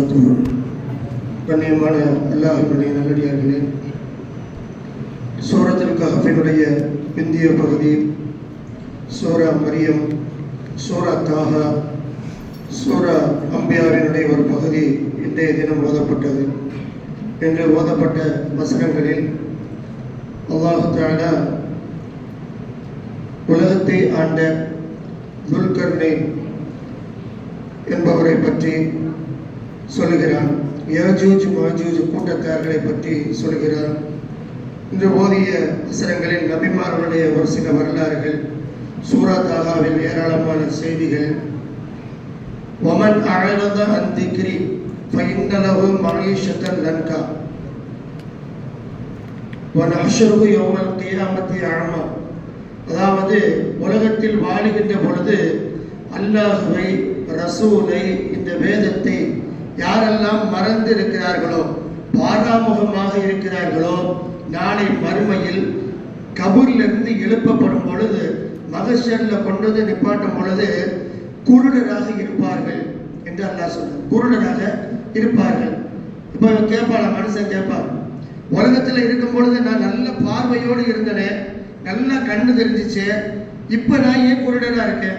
அனைத்து கண்ணியமான எல்லாருடைய நல்லடியார்களே சூரத்திற்கு அஃபினுடைய பிந்திய பகுதி சூரா மரியம் சூரா தாகா சூரா அம்பியாவினுடைய ஒரு பகுதி இன்றைய தினம் ஓதப்பட்டது. என்று ஓதப்பட்ட வசனங்களில் அல்லாஹாலா உலகத்தை ஆண்ட துல்கர்னை என்பவரை பற்றி சொல்லுகிறான். யாஜூஜ் மாஜூஜ் கூட்டத்தார்களை பற்றி சொல்கிறான் இன்று ஓதிய வசனங்களில் நபிமார்களுடைய ஒரு சில வரலாறுகள் சூரா தாகாவில் ஏராளமான செய்திகள். ஒமன் அழகத அந்திகிரி பயின்றளவு மகேஷத்தன் லன்கா ஒன் அஷரு யோமல் கியாமத்தி அழமா. அதாவது உலகத்தில் வாழுகின்ற பொழுது அல்லாஹுவை ரசூலை இந்த வேதத்தை யாரெல்லாம் மறந்து இருக்கிறார்களோ பாராமுகமாக இருக்கிறார்களோ நாளை மறுமையில் கபூரிலிருந்து எழுப்பப்படும் பொழுது மகசரில் கொண்டு வந்து நிப்பாட்டும் பொழுது குருடராக இருப்பார்கள் என்று அல்லாஹ் சொல்றார் குருடராக இருப்பார்கள். இப்போ கேட்பாள மனுஷன் கேட்பான் உலகத்தில் இருக்கும் பொழுது நான் நல்ல பார்வையோடு இருந்தேனே நல்லா கண்ணு தெரிஞ்சிச்சு இப்போ நான் ஏன் குருடனாக இருக்கேன்?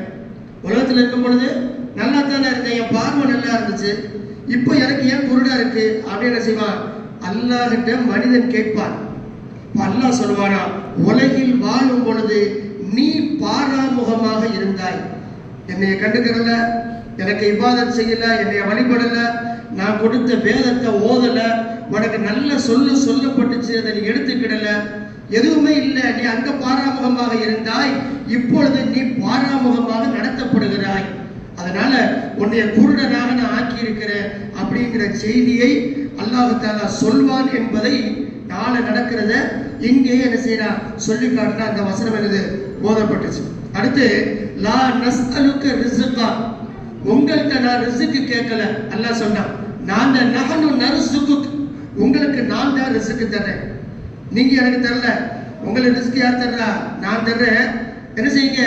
உலகத்தில் இருக்கும் பொழுது நல்லா தானே இருந்தேன் என் பார்வை நல்லா இருந்துச்சு. இப்போ எனக்கு ஏன் குருடா இருக்கு? அப்படின்னு என்ன செய்வான் அல்லாஹிட்ட மனிதன் கேட்பான். அல்லாஹ் சொல்லுவானா உலகில் வாழும் பொழுது நீ பாராமுகமாக இருந்தாய். என்னைய கண்டுக்கிறல எனக்கு இபாதத் செய்யல என்னைய வழிபடல நான் கொடுத்த வேதத்தை ஓதல உனக்கு நல்ல சொல்லு சொல்லப்பட்டுச்சு அதை நீ எடுத்துக்கிடல. எதுவுமே இல்லை நீ அங்க பாராமுகமாக இருந்தாய். இப்பொழுது நீ பாராமுகமாக நடத்தப்படுகிறாய். அதனால உன்னைய குருடனாக நான் ஆக்கி இருக்கிறேன் அப்படிங்கிற செய்தியை அல்லாஹு தாலா சொல்வான் என்பதை நாளை நடக்கிறத இங்கே என்ன செய்யறான் சொல்லி காட்டினா அந்த வசனம் எனது போதப்பட்டுச்சு அடுத்து லா நஸ்அலுக்க ரிசுக்கா உங்கள்கிட்ட நான் ரிசுக்கு கேட்கல அல்லாஹ் சொன்னான். நான் தான் நகனு நறுசுக்கு உங்களுக்கு நான் தான் ரிசுக்கு தர்றேன். நீங்க எனக்கு தரல. உங்களுக்கு ரிஸ்க் யார் தர்றா? நான் தர்றேன். என்ன செய்யுங்க?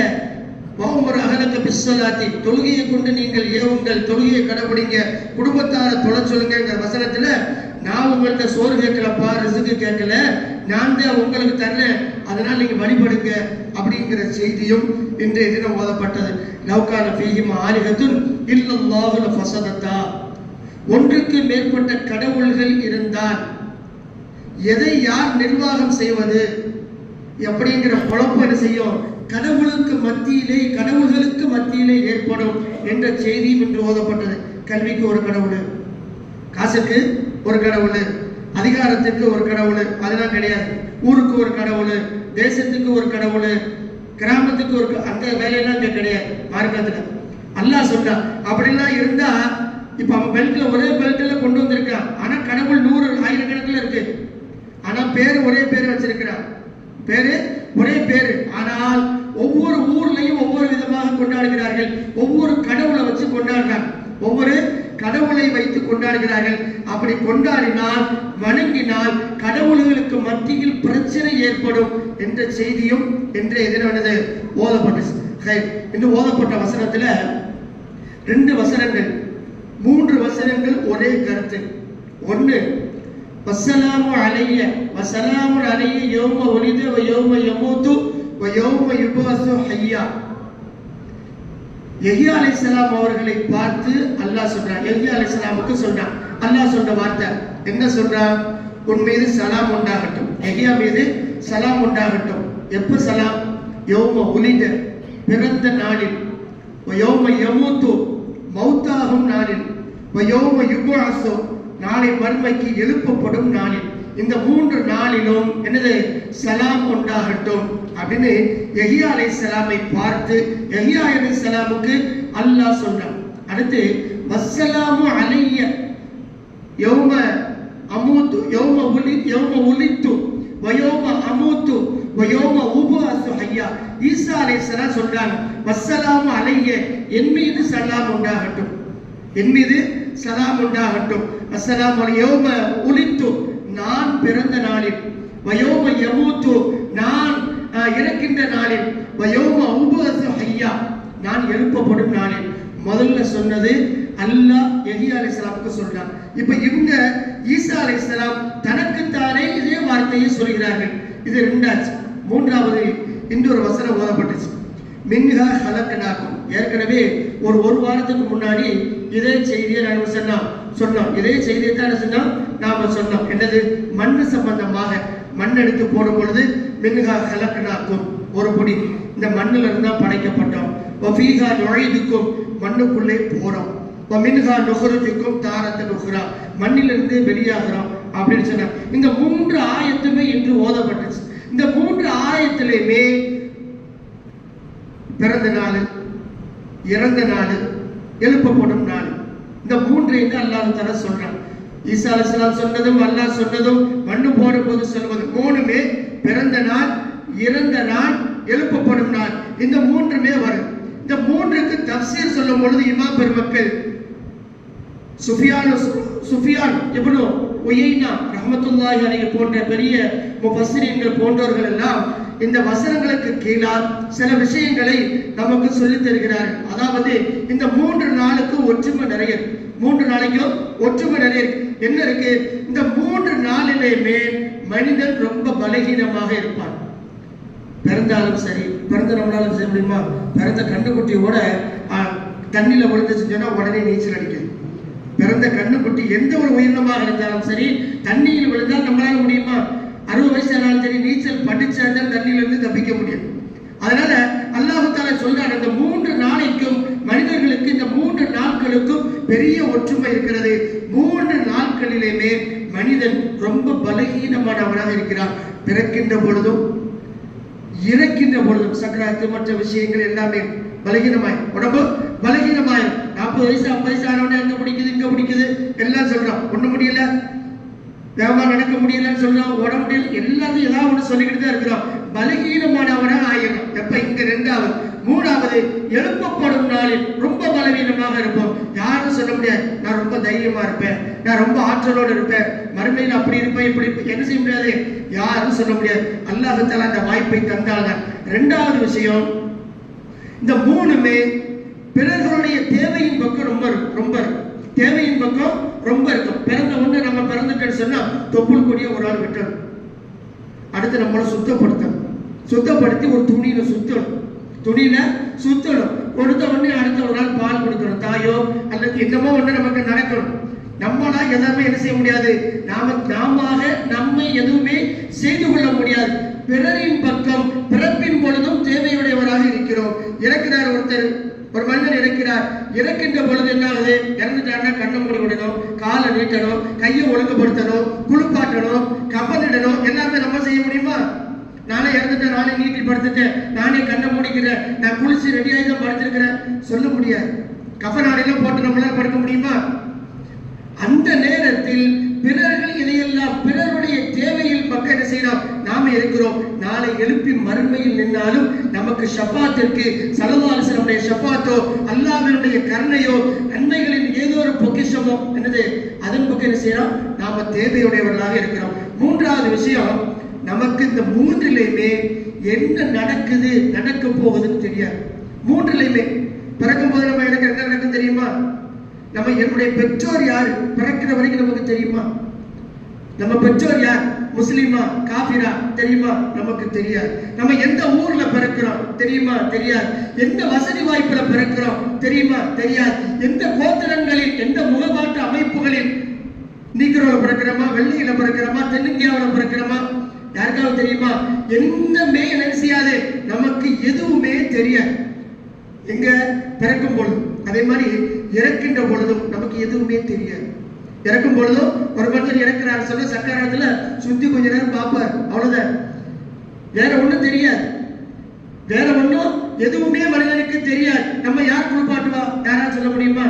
ஒரு அகலக்க பிஸ்வலாத்தி தொழுகையை கொண்டு நீங்கள் ஏவுங்கள் தொழுகையை கடைபிடிங்க குடும்பத்தார தொலை சொல்லுங்கிற வசனத்துல நான் உங்கள்கிட்ட சோறு கேட்கலப்பா ரிசுக்கு கேட்கல நான் தான் உங்களுக்கு தரேன் அதனால் நீங்கள் வழிபடுங்க அப்படிங்கிற செய்தியும் இன்றைய தினம் ஓதப்பட்டது. லவ்கான ஃபீஹிம் ஆலிகத்துன் இல்லல்லாஹுல ஃபசதத்தா ஒன்றுக்கு மேற்பட்ட கடவுள்கள் இருந்தால் எதை யார் நிர்வாகம் செய்வது எப்படிங்கிற குழப்பம் செய்யும்? கடவுளுக்கு மத்தியிலே கடவுள்களுக்கு மத்தியிலே ஏற்படும் என்ற செய்தியும் இன்று ஓதப்பட்டது. கல்விக்கு ஒரு கடவுள் காசுக்கு ஒரு கடவுள் அதிகாரத்துக்கு ஒரு கடவுள் அதெல்லாம் கிடையாது. ஊருக்கு ஒரு கடவுள் தேசத்துக்கு ஒரு கடவுள் கிராமத்துக்கு ஒரு அந்த வேலையெல்லாம் இங்கே கிடையாது மார்க்கத்தில். அல்லாஹ் சொல்றான் அப்படிலாம் இருந்தா இப்ப அவன் பெல்ட்ல ஒரே பெல்ட்ல கொண்டு வந்திருக்கான் ஆனா கடவுள் நூறு ஆயிரக்கணக்கில் இருக்கு. ஆனா பேர் ஒரே பேர் வச்சிருக்கிறான். பேரு ஒரே பேரு ஆனால் ஒவ்வொரு ஊர்லயும் ஒவ்வொரு விதமாக கொண்டாடுகிறார்கள் ஒவ்வொரு கடவுளை வச்சு கொண்டாடுறாங்க ஒவ்வொரு கடவுளை வைத்து கொண்டாடுகிறார்கள் அப்படி கொண்டாடினால் வணங்கினால் கடவுள்களுக்கு மத்தியில் பிரச்சனை ஏற்படும் செய்தியும் இன்றைய தினம் என்னது? இன்று ஓதப்பட்ட வசனத்துல ரெண்டு வசனங்கள் மூன்று வசனங்கள் ஒரே கருத்து. ஒன்று வசலாமு அலைய வசலாமு அலைய யோம ஒளிது வ யோம யமூத்து வ யோம யுபாசு ஹையா. எஹியா அலைசலாம் அவர்களை பார்த்து அல்லாஹ் சொல்றான். எஹியா அலைசலாமுக்கு சொல்றான். அல்லாஹ் சொல்ற வார்த்தை என்ன சொல்றான்? உன் மீது சலாம் உண்டாகட்டும். எஹியா மீது சலாம் உண்டாகட்டும். எப்பசலாம் யோம உலித பிறந்த நாளில் யோம யமூத்து மௌத்தாகும் நாளில் யோம யுபாசு நாளை வன்மைக்கு எழுப்பப்படும் நாளில். இந்த மூன்று நாளிலும் என்னது? சலாம் உண்டாகட்டும் அப்படின்னு எஹியா அலை சலாமை பார்த்து எஹியா அலை சலாமுக்கு அல்லாஹ் சொன்னான். அடுத்து வசலாமு அலைய யௌம அமூத்து யோம உலி யோம உலித்து வயோம அமூத்து வயோம உபஅசு ஐயா. ஈசா அலைஹிஸ்ஸலாம் சொல்றாங்க வசலாம் அலைய என் மீது சலாம் உண்டாகட்டும். என் மீது சலாம் உண்டாகட்டும். அசலாம் யோம ஒளித்து நான் பிறந்த நாளில். வயோம யமூத்து நான் அஹ், இறக்கின்ற நாளில். வயோம உபஅசு ஹய்யா நான் எழுப்பப்படும் நாளில். முதல்ல சொன்னது அல்லாஹ் எஹியா அலைஹிஸ்ஸலாமுக்கு சொல்றான். இப்ப இவங்க ஈசா அலைஹிஸ்ஸலாம் தனக்குத்தானே இதே வார்த்தையை சொல்கிறார்கள். இது ரெண்டாச்சு. மூன்றாவது இன்னொரு வசனம் ஓதப்பட்டுச்சு. மின்ஹா ஹலக்கனாக்கும் ஏற்கனவே ஒரு ஒரு வாரத்துக்கு முன்னாடி இதே செய்தியை நாங்கள் சொன்னோம் சொன்னோம். இதே செய்தியை தான் சொன்னோம்? நாம சொன்னோம். என்னது? மண் சம்பந்தமாக மண் எடுத்து போடும் பொழுது மின்ஹா ஹலக்கனாக்கும் ஒரு பொடி. இந்த மண்ணில் இருந்தால் படைக்கப்பட்டோம். வஃபீஹா நுழைதுக்கும் மண்ணுக்குள்ளே போறோம். மின்ஹா நுகருஜுக்கும் தாரத்தை நுகரா மண்ணிலிருந்து வெளியாகிறோம். அப்படின்னு சொன்னார் இந்த மூன்று ஆயத்துமே இன்று ஓதப்பட்டுச்சு. இந்த மூன்று ஆயத்திலையுமே பிறந்த நாள் இறந்த நாள் எழுப்பப்படும் நாள். இந்த மூன்றையும் அல்லாஹ் தர சொல்றான். ஈசா அலிஸ்லாம் சொன்னதும் அல்லாஹ் சொன்னதும் மண்ணு போடும் போது சொல்வது மூணுமே பிறந்த நாள் இறந்த நாள் எழுப்பப்படும் நாள். இந்த மூன்றுமே வரும். இந்த மூன்றுக்கு தப்சீர் சொல்லும் பொழுது இமா பெருமக்கள் சுஃபியான் சுஃபியான் இப்னு உயைனா ரஹமத்துல்லாஹி அலைஹி போன்ற பெரிய முஃபஸ்ஸிரீன்கள் போன்றவர்கள் எல்லாம் இந்த வசனங்களுக்கு கீழால் சில விஷயங்களை நமக்கு சொல்லித் தருகிறார்கள். அதாவது இந்த மூன்று நாளுக்கு ஒற்றுமை நிறைய மூன்று நாளைக்கும் ஒற்றுமை நிறைய என்ன இருக்கு? இந்த மூன்று நாளிலேயுமே மனிதன் ரொம்ப பலகீனமாக இருப்பான். பிறந்தாலும் சரி பிறந்த நம்மளாலும் செய்ய முடியுமா? பிறந்த கண்டுக்குட்டியோட தண்ணியில் தண்ணியில விழுந்துச்சுன்னு உடனே நீச்சல் அடிக்கிறது பிறந்த கண்ணுக்குட்டி எந்த ஒரு உயிரினமாக இருந்தாலும் சரி தண்ணியில் விழுந்தால் நம்மளால முடியுமா? அறுபது வயசு ஆனாலும் சரி நீச்சல் படிச்சாதான் தண்ணியில இருந்து தப்பிக்க முடியும். அதனால அல்லாஹால தாலா சொல்றார் அந்த மூன்று நாளைக்கும் மனிதர்களுக்கு இந்த மூன்று நாட்களுக்கும் பெரிய ஒற்றுமை இருக்கிறது. மூன்று நாட்களிலுமே மனிதன் ரொம்ப பலகீனமானவனாக இருக்கிறான். பிறக்கின்ற பொழுதும் இறக்கின்ற பொழுதும் சக்கராத்து மற்ற விஷயங்கள் எல்லாமே பலகீனமாய். உடம்பு பலகீனமாய். நாற்பது வயசு ஐம்பது வயசு ஆனவனே அங்க பிடிக்குது இங்க பிடிக்குது எல்லாம் சொல்றான் ஒண்ணு முடியல வியாபாரம் நடக்க முடியலன்னு சொல்றான் உட முடியல எல்லாத்தையும் ஏதாவது ஒன்று சொல்லிக்கிட்டு தான் இருக்கிறோம் பலகீனமானவனா ஆயிடும் எப்ப? இங்க ரெண்டாவது. மூணாவது எழுப்பப்படும் நாளில் ரொம்ப பலவீனமாக இருப்போம். யாரும் சொல்ல முடியாது. நான் ரொம்ப தைரியமா இருப்பேன். நான் ரொம்ப ஆற்றலோடு இருப்பேன். மறுமையில் அப்படி இருப்பேன் இப்படி இருப்பேன். என்ன செய்ய முடியாது? யாரும் சொல்ல முடியாது. அல்லாஹ் அந்த வாய்ப்பை தந்தால்தான். ரெண்டாவது விஷயம் இந்த மூணுமே பிறர்களுடைய தேவையின் பக்கம் ரொம்ப ரொம்ப தேவையின் பக்கம் ரொம்ப இருக்கும். பிறந்த ஒண்ணு நம்ம பிறந்துட்டேன்னு சொன்னா தொப்புள் கொடிய ஒரு ஆள் வெட்டணும் அடுத்து நம்மளை சுத்தப்படுத்தணும் சுத்தப்படுத்தி ஒரு துணியில சுத்தணும். துணியில சுத்தணும். கொடுத்த உடனே அடுத்த ஒரு நாள் பால் கொடுக்கணும். தாயோ அல்லது என்னமோ ஒண்ணு நமக்கு நடக்கணும். நம்மளா எதுவுமே என்ன செய்ய முடியாது. நாம நாம நம்மை எதுவுமே செய்து கொள்ள முடியாது. பிறரின் பக்கம் பிறப்பின் பொழுதும் தேவையுடையவராக இருக்கிறோம். இறக்கிறார் ஒருத்தர். ஒரு மனிதன் இறக்கிறார். இறக்கின்ற பொழுது என்ன ஆகுது? காலை கையை ஒழுங்குபடுத்தணும் குளிப்பாட்டணும் கப்பலிடணும் எல்லாமே நம்ம செய்ய முடியுமா? நானே இறந்துட்டேன் நானே நீட்டி படுத்துட்டேன் நானே கண்ணை மூடிக்கிறேன் நான் குளிச்சு ரெடியாகி தான் படுத்திருக்கிறேன். சொல்ல முடியாது. கஃன் ஆடையெல்லாம் போட்டு நம்மளால படுக்க முடியுமா? அந்த நேரத்தில் பிறர்கள் இதையெல்லாம் பிறருடைய தேவையில் பக்கம் என்ன செய்யலாம் நாம இருக்கிறோம். நாளை எழுப்பி மறுமையில் நின்னாலும் நமக்கு ஷஃபாத்திற்கு சலவாலசனுடைய ஷபாத்தோ அல்லாவினுடைய கருணையோ நன்மைகளின் ஏதோ ஒரு பொக்கிஷமோ என்னது? அதன் பக்கம் என்ன செய்யறோம்? நாம தேவையுடையவர்களாக இருக்கிறோம். மூன்றாவது விஷயம் நமக்கு இந்த மூன்றிலையுமே என்ன நடக்குது நடக்க போகுதுன்னு தெரியாது. மூன்றிலையுமே. பிறக்கும் போது நம்ம எனக்கு என்ன நடக்கும் தெரியுமா? நம்ம என்னுடைய பெற்றோர் யார்? பிறக்கிற வரைக்கும் நமக்கு தெரியுமா? நம்ம பெற்றோர் யார்? முஸ்லீமா காபிரா தெரியுமா? நமக்கு தெரியாது. நம்ம எந்த ஊர்ல பிறக்கிறோம்? தெரியுமா? தெரியாது. எந்த வசதி வாய்ப்புல பிறக்கிறோம்? தெரியுமா? தெரியாது. எந்த கோத்திரங்களில் எந்த முகபாட்டு அமைப்புகளில் நீக்ரோல பிறக்கிறோமா? வெள்ளையில பிறக்கிறோமா? தென்னிந்தியாவுல பிறக்கிறோமா? யாருக்காவது தெரியுமா? எந்தமே என்ன செய்யாது. நமக்கு எதுவுமே தெரியாது. எங்க பிறக்கும் பொழுது அதே மாதிரி இறக்கின்ற பொழுதும் நமக்கு எதுவுமே தெரியாது. இறக்கும் பொழுதும் ஒரு மனுஷன் இறக்கிறார் சொல்ல சக்கரத்துல சுத்தி கொஞ்ச நேரம் பார்ப்பார். அவ்வளவுதான். வேற ஒண்ணும் தெரியாது. வேற ஒண்ணும் எதுவுமே மனிதனுக்கு தெரியாது. நம்ம யார் குளிப்பாட்டுவா? யாராவது சொல்ல முடியுமா?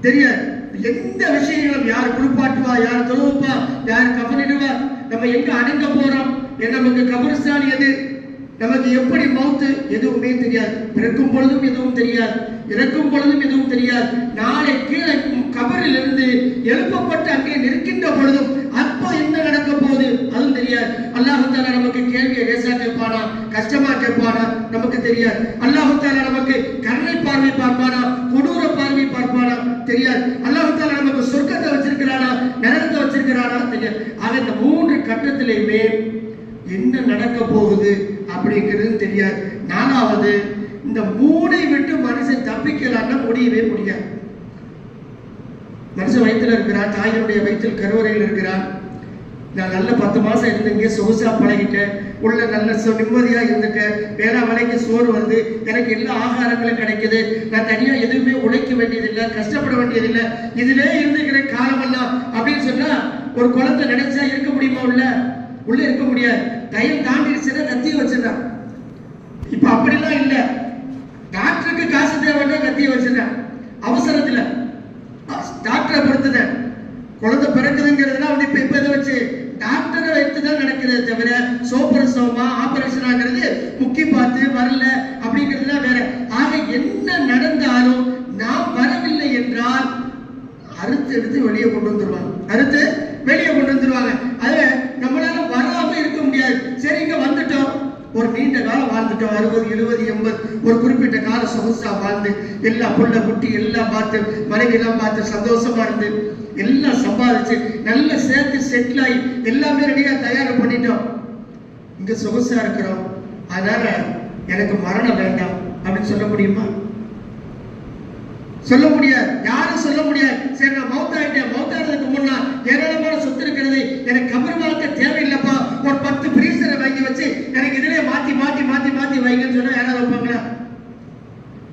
தெரியாது. எந்த விஷயங்களும் யார் குளிப்பாட்டுவா? யார் தொழுவப்பா? யார் கபனிடுவா நம்ம எங்க அடங்க போறோம்? நமக்கு கபரிஸ்தான் எது? நமக்கு எப்படி மௌத்து எதுவுமே தெரியாது. பிறக்கும் பொழுதும் எதுவும் தெரியாது. இறக்கும் பொழுதும் எதுவும் தெரியாது. நாளை கீழே கபரில் இருந்து எழுப்பப்பட்டு அங்கே நிற்கின்ற பொழுதும் அப்போ என்ன நடக்க போகுது? அதுவும் தெரியாது. அல்லாஹுத்தாலா நமக்கு கேள்வியை லேசா கேட்பானா கஷ்டமா கேட்பானா நமக்கு தெரியாது. அல்லாஹுத்தாலா நமக்கு கருணை பார்வை பார்ப்பானா? கொடூர பார்வை பார்ப்பானா? தெரியாது. அல்லாஹுத்தாலா நமக்கு சொர்க்கத்தை வச்சிருக்கிறானா? நரகத்தை வச்சிருக்கிறானா? தெரியாது. ஆக இந்த மூன்று கட்டத்திலையுமே என்ன நடக்க போகுது அப்படிங்கிறது தெரியாது. நாலாவது இந்த மூளை முடியவே முடியாது. மனுஷன் வயித்துல இருக்கிறான் தாயினுடைய வயிற்றில் கருவறையில் இருக்கிறான். நான் நல்ல பத்து மாசம் இருந்தீங்க சொகுசா பழகிட்டேன். உள்ள நல்ல சு- நிம்மதியா இருந்துட்டேன் வேளா வேலைக்கு சோறு வருது. எனக்கு எல்லா ஆகாரங்களும் கிடைக்குது. நான் தனியா எதுவுமே உழைக்க வேண்டியதில்லை கஷ்டப்பட வேண்டியதில்லை. இதிலே இருந்துக்கிற காலமெல்லாம் அப்படின்னு சொன்னா ஒரு குழந்தை நினைச்சா இருக்க முடியுமா உள்ள? உள்ள இருக்க முடியாது. தையல் தாண்டிடுச்சுன்னா கத்திய வச்சிடறான் இப்ப அப்படிலாம் இல்ல டாக்டருக்கு காசு கட்டி கத்திய அவசரத்தில். அவசரத்துல டாக்டரை பொறுத்துதான் குழந்தை பிறக்குதுங்கிறதுலாம் வந்து இப்போ இப்போ இதை வச்சு டாக்டரை வைத்து தான் நடக்குதே தவிர சோப்பரசவமா ஆபரேஷன் ஆகிறது முக்கி பார்த்து வரல அப்படிங்கிறதுலாம் வேற. ஆக என்ன நடந்தாலும் நாம் வரவில்லை என்றால் அறுத்து எடுத்து வெளியே கொண்டு வந்துருவாங்க. அறுத்து வெளியே கொண்டு வந்துருவாங்க. அது நம்மளால வராம இருக்க முடியாது. சரி இங்க வந்துட்டோம். ஒரு நீண்ட காலம் வாழ்ந்துட்டோம். அறுபது எழுபது எண்பது ஒரு குறிப்பிட்ட கால சொகுசா வாழ்ந்து எல்லா புள்ள குட்டி எல்லாம் பார்த்து மனைவி எல்லாம் பார்த்து சந்தோஷமா இருந்து எல்லாம் சம்பாதிச்சு நல்ல சேர்த்து செட்டில் ஆகி எல்லாமே ரெடியா தயார் பண்ணிட்டோம். இங்க சொகுசா இருக்கிறோம். அதனால எனக்கு மரணம் வேண்டாம். அப்படின்னு சொல்ல முடியுமா? சொல்ல முடியாது. யாரும் சொல்ல முடியாது. சரி நான் மௌத்தாயிட்டேன் மௌத்தாடுறதுக்கு முன்னா ஏராளமான சொத்து இருக்கிறது. எனக்கு கபர் வாழ்க்கை தேவையில்லைப்பா. ஒரு பத்து பிரி வாங்கி வச்சு எனக்கு இதிலே மாத்தி மாத்தி மாத்தி மாத்தி வைங்கன்னு சொன்னா யாராவது வைப்பாங்களா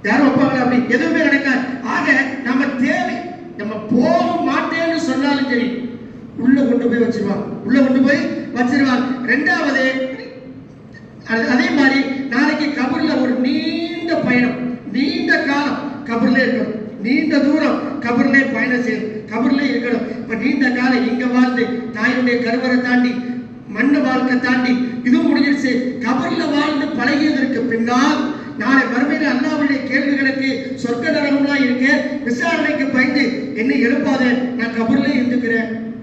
யாரும் வைப்பாங்களா அப்படி எதுவுமே நடக்காது ஆக நம்ம தேவை. நம்ம போக மாட்டேன்னு சொன்னாலும் சரி உள்ள கொண்டு போய் வச்சிருவான். உள்ள கொண்டு போய் வச்சிருவான். ரெண்டாவது அது- அதே மாதிரி நாளைக்கு கபூர்ல ஒரு நீண்ட பயணம். நீண்ட காலம் கபூர்ல இருக்கணும். நீண்ட தூரம் கபர்லே பயணம் செய்யணும். கபூர்ல இருக்கணும். இப்ப நீண்ட காலம் இங்க வாழ்ந்து தாயினுடைய கருவறை தாண்டி மண்ணு வாழ்க்கை தாண்டி இதுவும் முடிஞ்சிருச்சு. கபூர்ல வாழ்ந்து பழகியதற்கு பின்னால் நாளை மறுமையில அண்ணாவுடைய கேள்விகளுக்கு சொர்க்க நரகம்லாம் இருக்கு விசாரணைக்கு பயந்து என்னை எழுப்பாத நான் கபர்ல இருந்துக்கிறேன்.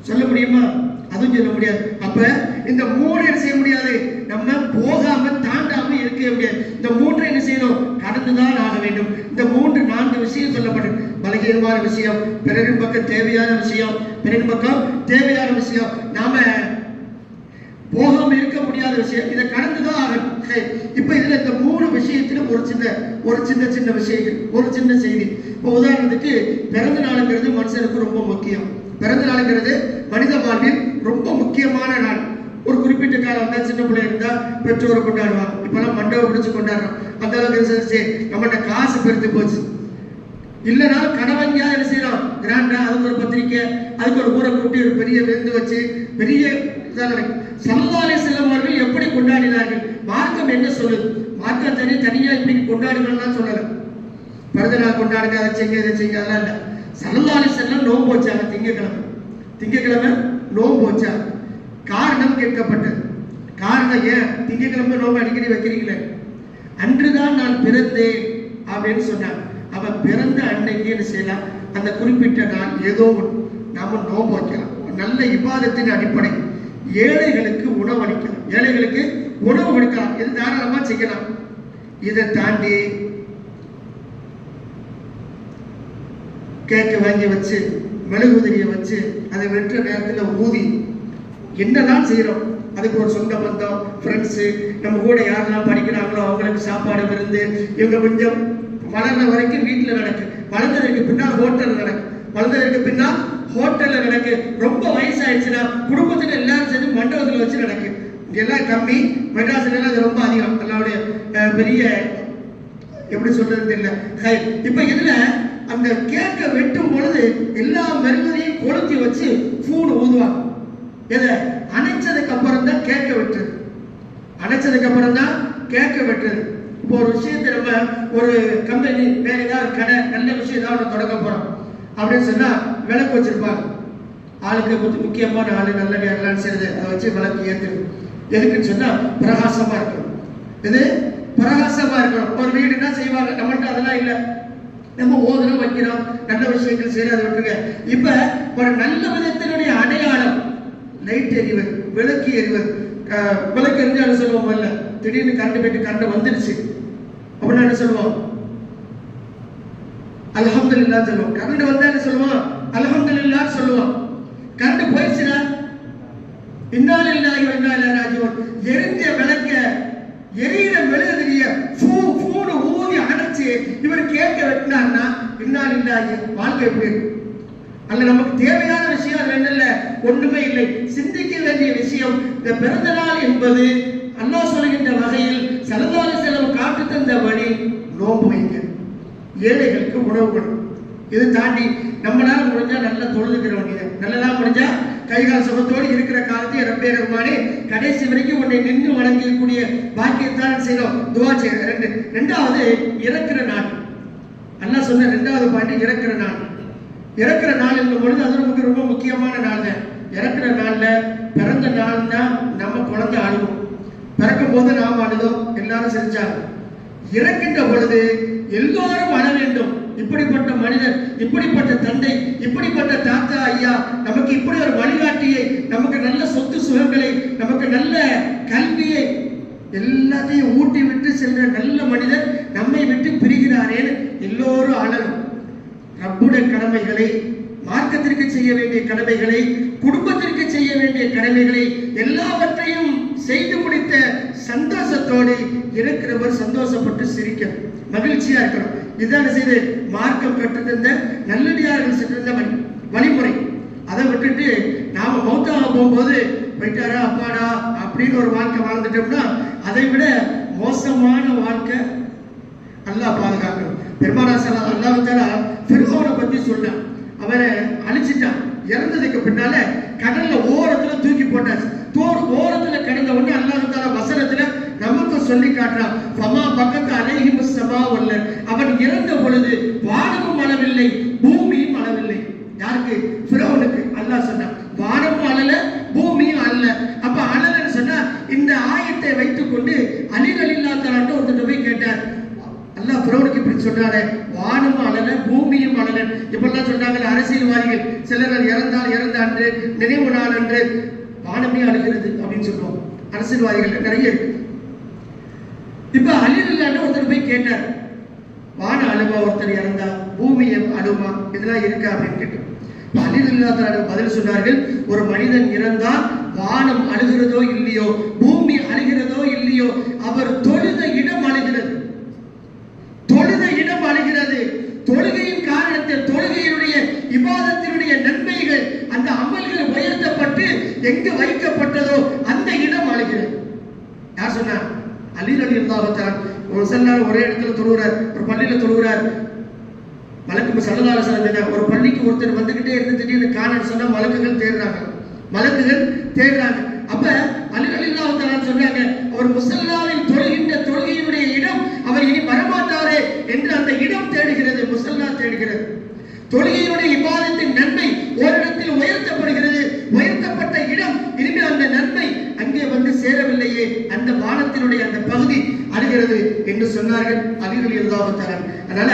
சொல்ல முடியுமா? அதுவும் சொல்ல முடியாது. அப்ப இந்த மூணு என்ன செய்ய முடியாது? நம்ம போகாம தாண்டாம இருக்க முடியாது. இந்த மூன்று என்ன செய்யணும்? கடந்துதான் ஆக வேண்டும். இந்த மூன்று நான்கு விஷயம் சொல்லப்படும். பலகீனமான விஷயம் பிறரின் பக்கம் தேவையான விஷயம் பிறரின் பக்கம் தேவையான விஷயம். நாம போகாம இருக்க முடியாத விஷயம். இதை கடந்து ஆகணும் சரி, இப்ப இதுல இந்த மூணு விஷயத்துல ஒரு சின்ன ஒரு சின்ன சின்ன விஷயங்கள் ஒரு சின்ன செய்தி. இப்போ உதாரணத்துக்கு பிறந்த நாளுங்கிறது மனுஷனுக்கு ரொம்ப முக்கியம். பிறந்த நாளுங்கிறது மனித வாழ்வில் ரொம்ப முக்கியமான நாள். ஒரு குறிப்பிட்ட காலம் வந்தா சின்ன பிள்ளை இருந்தா பெற்றோரை கொண்டாடுவாங்க. இப்பெல்லாம் மண்டபம் பிடிச்சு கொண்டாடுறோம். அந்த அளவுக்கு சரி நம்மகிட்ட காசு பெருத்து போச்சு. இல்லைனாலும் கணவங்கியா என்ன செய்யறோம் கிராண்டா அதுக்கு ஒரு பத்திரிக்கை அதுக்கு ஒரு ஊரை கூட்டி ஒரு பெரிய விருந்து வச்சு பெரிய சமுதாய செல்லும் அவர்கள் எப்படி கொண்டாடினார்கள்? மார்க்கம் என்ன சொல்லுது? மார்க்கம் தனி தனியா இப்படி கொண்டாடுங்கன்னு சொல்லல. பிறந்த நாள் கொண்டாடுங்க அதை செய்யுங்க இதை செய்யுங்க அதெல்லாம் இல்லை. சல்லாலி செல்லம் நோன்பு வச்சாங்க திங்கக்கிழமை திங்கக்கிழமை நோன்பு வச்சாங்க. காரணம் கேட்கப்பட்டது. காரணம் ஏன்? திங்கக்கிழமை நோம்பு அடிக்கடி வைக்கிறீங்களே. அன்றுதான் நான் பிறந்தேன் அப்படின்னு சொன்னாங்க. அவன் பிறந்த அன்னைக்கு என்ன செய்யலாம்? அந்த குறிப்பிட்ட நாள் ஏதோ ஒன்று. நாம நோன்பு வைக்கலாம். நல்ல இபாதத்தின் அடிப்படை. ஏழைகளுக்கு உணவளிக்கலாம் ஏழைகளுக்கு உணவு கொடுக்கலாம் இது தாராளமா செய்யலாம். இதை தாண்டி கேக்க வாங்கி வச்சு மெழுகுதிரியை வச்சு அதை வெட்டுற நேரத்தில் ஊதி என்னதான் செய்யறோம் அதுக்கு ஒரு சொந்த பந்தம் ஃப்ரெண்ட்ஸு நம்ம கூட யாரெல்லாம் படிக்கிறாங்களோ அவங்களுக்கு சாப்பாடு விருந்து இவங்க கொஞ்சம் வளர்ற வரைக்கும் வீட்டில் நடக்கு. வளர்ந்ததற்கு பின்னால் ஹோட்டல் நடக்கு. வளர்ந்ததற்கு பின்னால் ஹோட்டல்ல நடக்கு. ரொம்ப வயசாயிடுச்சுன்னா குடும்பத்தில் எல்லாரும் சேர்ந்து மண்டபத்தில் வச்சு நடக்கு. இங்க எல்லாம் கம்மி. மெட்ராஸ்ல எல்லாம் அது ரொம்ப அதிகம். எல்லாருடைய பெரிய எப்படி சொல்றது தெரியல. ஹை. இப்ப இதுல அந்த கேக்க வெட்டும் பொழுது எல்லா மெருகதையும் கொளுத்தி வச்சு ஃபூடு ஊதுவாங்க. எதை? அணைச்சதுக்கு அப்புறம் தான் கேக்க வெட்டுறது. அணைச்சதுக்கு அப்புறம் தான் கேக்க வெட்டுறது. இப்போ ஒரு விஷயத்தை நம்ம ஒரு கம்பெனி வேற ஏதாவது கடை நல்ல விஷயம் ஏதாவது ஒன்று தொடங்க போறோம். அப்படின்னு சொன்னா விளக்கு வச்சிருப்பாங்க. ஆளுக்கு முக்கியமான ஆளு நல்ல எல்லாம் செய்யுது அதை வச்சு விளக்கு ஏத்துறது. எதுக்குன்னு சொன்னா பிரகாசமா இருக்கணும். இது பிரகாசமா இருக்கணும். ஒரு வீடு என்ன செய்வாங்க? நம்மள்ட்ட அதெல்லாம் இல்லை. நம்ம ஓதுறோம் வைக்கிறோம். நல்ல விஷயங்கள் செய்யறது விட்டுருங்க இப்ப ஒரு நல்ல விதத்தினுடைய அடையாளம் லைட் எரிவது விளக்கு எரிவது விளக்கு எரிஞ்சாலும் சொல்லுவோம் இல்ல திடீர்னு கரண்ட் போயிட்டு கரண்ட் வந்துருச்சு அப்படின்னா என்ன சொல்லுவோம்? அல்ஹம்துலில்லாஹ் சொல்லுவோம். கரண்ட் வந்தா என்ன சொல்லுவோம்? அல்ஹம்துலில்லாஹ் சொல்லுவோம். கரண்ட் போயிடுச்சுனா இன்னால் இல்லாஹி வ இன்னா இலைஹி ராஜிஊன் எரிஞ்ச விளக்க எரியிற மெழுகுதிரிய ஃபூ ஃபூனு ஊதி அடைச்சு இவர் கேட்க வெட்டினார்னா பின்னால் இல்லாஹி வாழ்க்கை எப்படி இருக்கும் அல்ல நமக்கு தேவையான விஷயம் அது என்ன ஒன்றுமே ஒண்ணுமே இல்லை. சிந்திக்க வேண்டிய விஷயம் இந்த பிறந்த நாள் என்பது அல்லாஹ் சொல்கின்ற வகையில் சலதால செலவு காட்டு தந்த வழி நோம்பு வைங்க. ஏழைகளுக்கு உணவு கொடுக்கும் இது தாண்டி நம்மளால முடிஞ்சா நல்லா தொழுதுக்கிற வேண்டியது நல்லதா முடிஞ்சா கைகால் சுகத்தோடு இருக்கிற காலத்தை ரப்பே ரஹ்மானே கடைசி வரைக்கும் உன்னை நின்று வணங்கக்கூடிய பாக்கியத்தான் செய்யணும் துவா செய்ய ரெண்டு. ரெண்டாவது இறக்குற நாள். அண்ணா சொன்ன ரெண்டாவது பாயிண்ட் இறக்கிற நாள். இறக்குற நாள் என்னும் பொழுது அது நமக்கு ரொம்ப முக்கியமான நாள் தான் இறக்குற நாளில் பிறந்த நாள்னா நம்ம குழந்தை அழுகும் பிறக்கும் போது நாம் அழுதோம் எல்லாரும் சிரிச்சாங்க. இறக்கின்ற பொழுது எல்லோரும் அழ வேண்டும். இப்படிப்பட்ட மனிதர் இப்படிப்பட்ட தந்தை இப்படிப்பட்ட தாத்தா ஐயா நமக்கு இப்படி ஒரு வழிகாட்டியை நமக்கு நல்ல சொத்து சுகங்களை நமக்கு நல்ல கல்வியை எல்லாத்தையும் ஊட்டி விட்டு சென்ற நல்ல மனிதர் நம்மை விட்டு பிரிகிறாரேன்னு எல்லோரும் அழகும் ரப்புடைய கடமைகளை மார்க்கத்திற்கு செய்ய வேண்டிய கடமைகளை குடும்பத்திற்கு செய்ய வேண்டிய கடமைகளை எல்லாவற்றையும் செய்து முடித்த சந்தோஷத்தோடு இருக்கிறவர் சந்தோஷப்பட்டு சிரிக்கணும். மகிழ்ச்சியா இருக்கணும். இதான செய்து மார்க்கம் கற்றுத்தந்த நல்லடியார்கள் சென்றிருந்த வழி- வழிமுறை. அதை விட்டுட்டு நாம மௌத்தாக போகும்போது போயிட்டாரா அப்பாடா அப்படின்னு ஒரு வாழ்க்கை வாழ்ந்துட்டோம்னா அதை விட மோசமான வாழ்க்கை நல்லா பாதுகாக்கணும். பெருமானா சலா அல்லாஹ் தாலா பற்றி பத்தி சொல்றான் அவனை அழிச்சிட்டான். இறந்ததுக்கு பின்னால கடல்ல ஓரத்துல தூக்கி போட்டாச்சு தோர் ஓரத்துல கடந்த உடனே அல்லாஹ் தாலா வசனத்துல சொல்லி காட்டுறான் ஃபமா பக்கத்து அலைஹிம் சபா ஒல்ல அவன் இறந்த பொழுது வானமும் அளவில்லை பூமியும் அளவில்லை யாருக்கு? பிரவனுக்கு அல்லாஹ் சொன்னான் வானமும் அளல பூமியும் அல்ல அப்ப அழலன்னு சொன்னா இந்த ஆயத்தை வைத்துக்கொண்டு அலிகள் இல்லாதான்னு ஒருத்தர் போய் கேட்டார். அல்லாஹ் பிரவனுக்கு இப்படி சொன்னானே வானம் அழல பூமியும் அழல இப்பெல்லாம் சொன்னாங்க அரசியல்வாதிகள். சிலர் இறந்தால் இறந்த அன்று நினைவு நாள் அன்று வானமே அழுகிறது அப்படின்னு சொல்லுவோம். அரசியல்வாதிகள் நிறைய இருக்கு. இப்ப அழிலில்லான்னு ஒருத்தர் போய் கேட்டார்? வான அழுமா ஒருத்தர் இறந்தா பூமி அழுமா? இதெல்லாம் இருக்கா அப்படின்னு கேட்டு அழிவு இல்லாத பதில் சொன்னார்கள் ஒரு மனிதன் இறந்தால் வானம் அழுகிறதோ இல்லையோ பூமி அழுகிறதோ இல்லையோ அவர் தொழுத இடம் அழுகிறது. தொழுத இடம் அழுகிறது. தொழுகையின் காரணத்தில் தொழுகையினுடைய விவாதத்தினுடைய நன்மைகள் அந்த அமல்கள் உயர்த்தப்பட்டு எங்கு வைக்கப்பட்டதோ அந்த இடம் அழுகிறது. யார் சொன்னார்? அலி அலி இருந்தாவத்தான் ஒரு சில நாள் ஒரே இடத்துல தொழுகிறார் ஒரு பள்ளியில தொழுகிறார் மலக்கு சல்லதால சொன்ன ஒரு பள்ளிக்கு ஒருத்தர் வந்துகிட்டே இருந்து திடீர்னு காணன்னு சொன்னா மலக்குகள் தேடுறாங்க. மலக்குகள் தேடுறாங்க. அப்ப அலி அலி இருந்தாவத்தான் சொன்னாங்க அவர் முசல்லாவில் தொழுகின்ற தொழுகையினுடைய இடம் அவர் இனி வரமாட்டாரே என்று அந்த இடம் தேடுகிறது முசல்லா தேடுகிறது. தொழுகை இபாதத்தின் நன்மை ஓரிடத்தில் உயர்த்தப்படுகிறது உயர்த்தப்பட்ட இடம் இனிமேல் அந்த நன்மை அங்கே வந்து சேரவில்லையே அந்த வானத்தினுடைய அந்த பகுதி அழுகிறது என்று சொன்னார்கள் அலிரலி அல்லாஹாரன் அதனால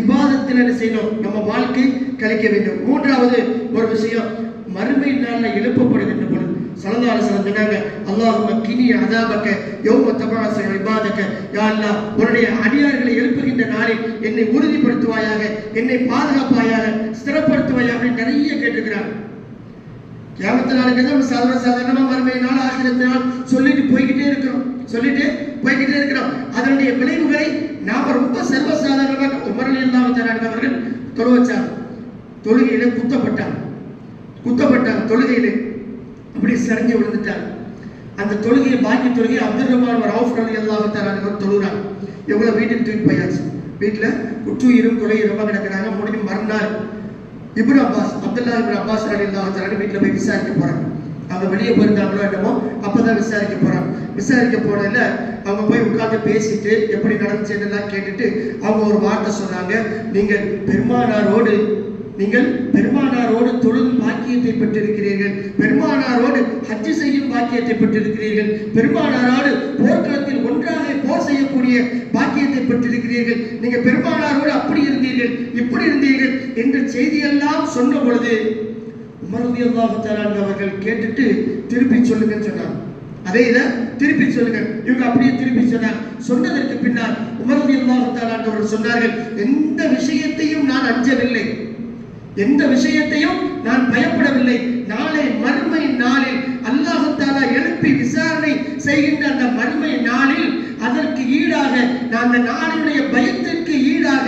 இபாதத்தில் என்ன செய்யணும்? நம்ம வாழ்க்கை கழிக்க வேண்டும். மூன்றாவது ஒரு விஷயம் மறுமை நாள்ல எழுப்பப்படுகின்ற பொழுது சலந்தால சொன்னாங்க அல்லாஹும கினி அதாபக்க யோம தபாச இபாதக்க. யா அல்லாஹ் உன்னுடைய அடியார்களை எழுப்புகின்ற நாளில் என்னை உறுதிப்படுத்துவாயாக என்னை பாதுகாப்பாயாக ஸ்திரப்படுத்துவாயாக அப்படின்னு நிறைய கேட்டுக்கிறாங்க கேமத்து நாளுக்கு தான் நம்ம சாதாரண சாதாரணமா வறுமையினால் ஆசிரியத்தினால் சொல்லிட்டு போய்கிட்டே இருக்கிறோம். சொல்லிட்டு போய்கிட்டே இருக்கிறோம். அதனுடைய விளைவுகளை நாம ரொம்ப சர்வசாதாரணமாக உமரல் இல்லாம அவர்கள் தொழு வச்சாங்க தொழுகையில குத்தப்பட்டார். குத்தப்பட்டார். தொழுகையிலே அப்படி சரிஞ்சு விழுந்துட்டார். அந்த தொழுகையை பாக்கி தொழுகை அப்துல் ரஹ்மான் ரவுஃப் அலி அல்லாஹ் தொழுகிறாங்க இவங்கள வீட்டுக்கு தூக்கி போயாச்சு. வீட்டில் குற்றுயிரும் ரொம்ப கிடக்கிறாங்க. முடிஞ்சு மறுநாள் Ibn Abbas Abdullah Ibn Abbas Ali Allah வீட்டில் போய் விசாரிக்க போறாங்க. அவங்க வெளியே போயிருந்தாங்களோ என்னமோ அப்பதான் விசாரிக்க போறாங்க. விசாரிக்க போனதில் அவங்க போய் உட்கார்ந்து பேசிட்டு எப்படி நடந்துச்சுன்னு கேட்டுட்டு அவங்க ஒரு வார்த்தை சொன்னாங்க. நீங்கள் பெருமானாரோடு நீங்கள் பெருமானாரோடு தொழும் பாக்கியத்தை பெற்றிருக்கிறீர்கள். பெருமானாரோடு ஹஜ்ஜு செய்யும் பாக்கியத்தை பெற்றிருக்கிறீர்கள். பெருமானாரோடு போர்க்களத்தில் ஒன்றாக போர் செய்யக்கூடிய பாக்கியத்தை பெற்றிருக்கிறீர்கள். நீங்க பெருமானாரோடு அப்படி இருந்தீர்கள் இப்படி இருந்தீர்கள் என்ற செய்தியெல்லாம் சொன்ன பொழுது உமரதி அல்லாஹாலான் அவர்கள் கேட்டுட்டு திருப்பி சொல்லுங்கன்னு சொன்னாங்க அதே இதை திருப்பி சொல்லுங்க. இவங்க அப்படியே திருப்பி சொன்னாங்க சொன்னதற்கு பின்னால் உமரதி அவர்கள் சொன்னார்கள் எந்த எந்த விஷயத்தையும் நான் பயப்படவில்லை. நாளை மறுமை நாளில் அல்லாஹத்தாலா எழுப்பி விசாரணை செய்கின்ற அந்த மறுமை நாளில் அதற்கு ஈடாக நான் அந்த நாளினுடைய பயத்திற்கு ஈடாக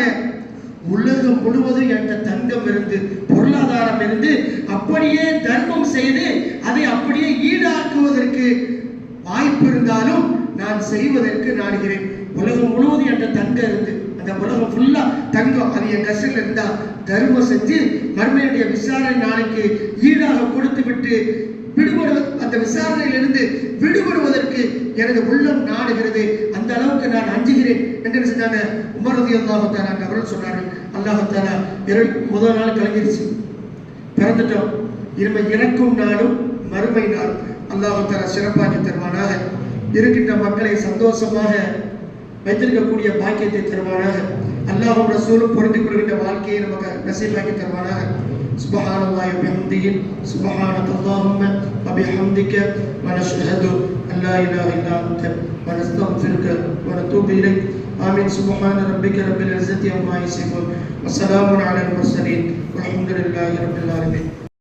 உலகம் முழுவதும் என்ற தங்கம் இருந்து பொருளாதாரம் இருந்து அப்படியே தர்மம் செய்து அதை அப்படியே ஈடாக்குவதற்கு வாய்ப்பு இருந்தாலும் நான் செய்வதற்கு நாடுகிறேன். உலகம் முழுவதும் என்ற தங்கம் இருந்து அந்த உலகம் ஃபுல்லா தங்கம் அது என் கஷ்டம் இருந்தா தர்மம் செஞ்சு மர்மையுடைய விசாரணை நாளைக்கு ஈடாக கொடுத்து விட்டு விடுபடு அந்த விசாரணையிலிருந்து விடுபடுவதற்கு எனது உள்ளம் நாடுகிறது. அந்த அளவுக்கு நான் அஞ்சுகிறேன். என்று என்ன செஞ்சாங்க? உமரதி அல்லாஹாலா அவர்கள் சொன்னார்கள். அல்லாஹாலா இரவு முதல் நாள் கலைஞ்சிருச்சு பிறந்துட்டோம். இனிமே இறக்கும் நாளும் மறுமை நாள். அல்லாஹாலா சிறப்பாக்கி தருவானாக. இருக்கின்ற மக்களை சந்தோஷமாக வைத்திருக்கக்கூடிய பாக்கியத்தை தருவானாக. அல்லாஹும் ரசூலும் பொருந்தி கொள்கின்ற வாழ்க்கையை நமக்கு நசீபாக்கி தருவானாக سبحان الله وبحمده سبحانك اللهم وبحمدك ونشهد أن لا إله إلا أنت ونستغفرك ونتوب إليك آمين سبحان ربك رب العزة عما يصفون وسلام على المرسلين والحمد لله رب العالمين